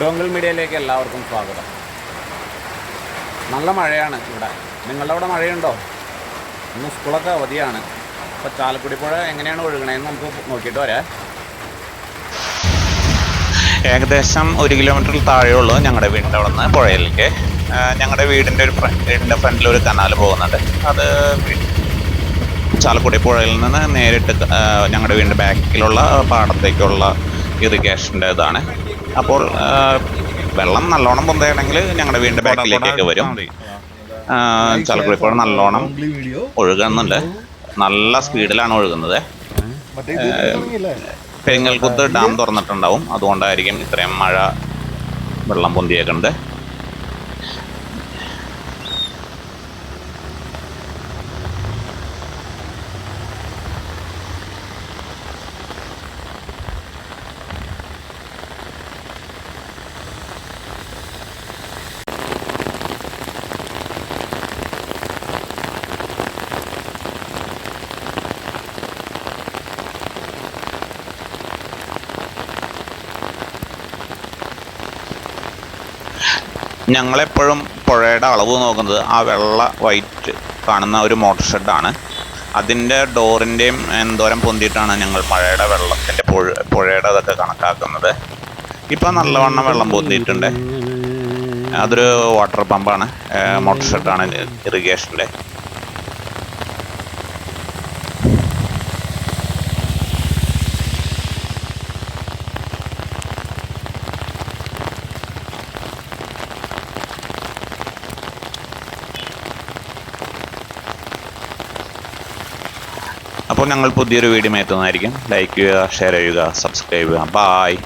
Dongle മീഡിയയിലേക്ക് എല്ലാവർക്കും സ്വാഗതം. നല്ല മഴയാണ് ഇവിടെ. നിങ്ങളുടെ അവിടെ മഴയുണ്ടോ? ഇന്ന് സ്കൂളൊക്കെ അവധിയാണ്. അപ്പോൾ ചാലക്കുടി പുഴ എങ്ങനെയാണ് ഒഴുകണേന്ന് നമുക്ക് നോക്കിയിട്ട് വരാം. ഏകദേശം ഒരു കിലോമീറ്ററിൽ താഴെയുള്ളൂ ഞങ്ങളുടെ വീടിന്റെ അവിടെ നിന്ന് പുഴയിലേക്ക് ഞങ്ങളുടെ വീടിന്റെ ഒരു വീടിന്റെ ഫ്രണ്ടിൽ ഒരു കനാൽ പോകുന്നുണ്ട്. അത് ചാലക്കുടി പുഴയിൽ നിന്ന് നേരിട്ട് ഞങ്ങളുടെ വീടിന്റെ ബാക്കിലുള്ള പാടത്തേക്കുള്ള ഇറിഗേഷന്റെ ഇതാണ്. അപ്പോൾ വെള്ളം നല്ലോണം പൊന്തയാണെങ്കിൽ ഞങ്ങളുടെ വീടിന്റെ ബാക്കിലേക്കൊക്കെ വരും. ചിലപ്പോൾ ചാലക്കുടി പുഴ നല്ലോണം ഒഴുകുന്നുണ്ട്. നല്ല സ്പീഡിലാണ് ഒഴുകുന്നത്. പെരിങ്ങൽകുത്ത് ഡാം തുറന്നിട്ടുണ്ടാവും. അതുകൊണ്ടായിരിക്കും ഇത്രയും മഴ വെള്ളം പൊന്തിയേക്കുന്നത്. ഞങ്ങളെപ്പോഴും പുഴയുടെ അളവ് നോക്കുന്നത് ആ വെള്ള വൈറ്റ് കാണുന്ന ഒരു മോട്ടർ ഷെഡാണ് അതിന്റെ ഡോറിന്റെയും എന്തോരം പൊന്തിയിട്ടാണ് ഞങ്ങൾ മഴയുടെ വെള്ളത്തിന്റെ പുഴ പുഴയുടെ അതൊക്കെ കണക്കാക്കുന്നത്. ഇപ്പം നല്ലവണ്ണം വെള്ളം പൊന്തിയിട്ടുണ്ട്. അതൊരു വാട്ടർ പമ്പാണ് മോട്ടർ ഷെഡാണ് ഇറിഗേഷന്റെ അപ്പോൾ ഞങ്ങൾ പുതിയൊരു വീഡിയോ എത്തുന്നതായിരിക്കും ലൈക്ക് ചെയ്യുക ഷെയർ ചെയ്യുക സബ്സ്ക്രൈബ് ചെയ്യുക. ബായ്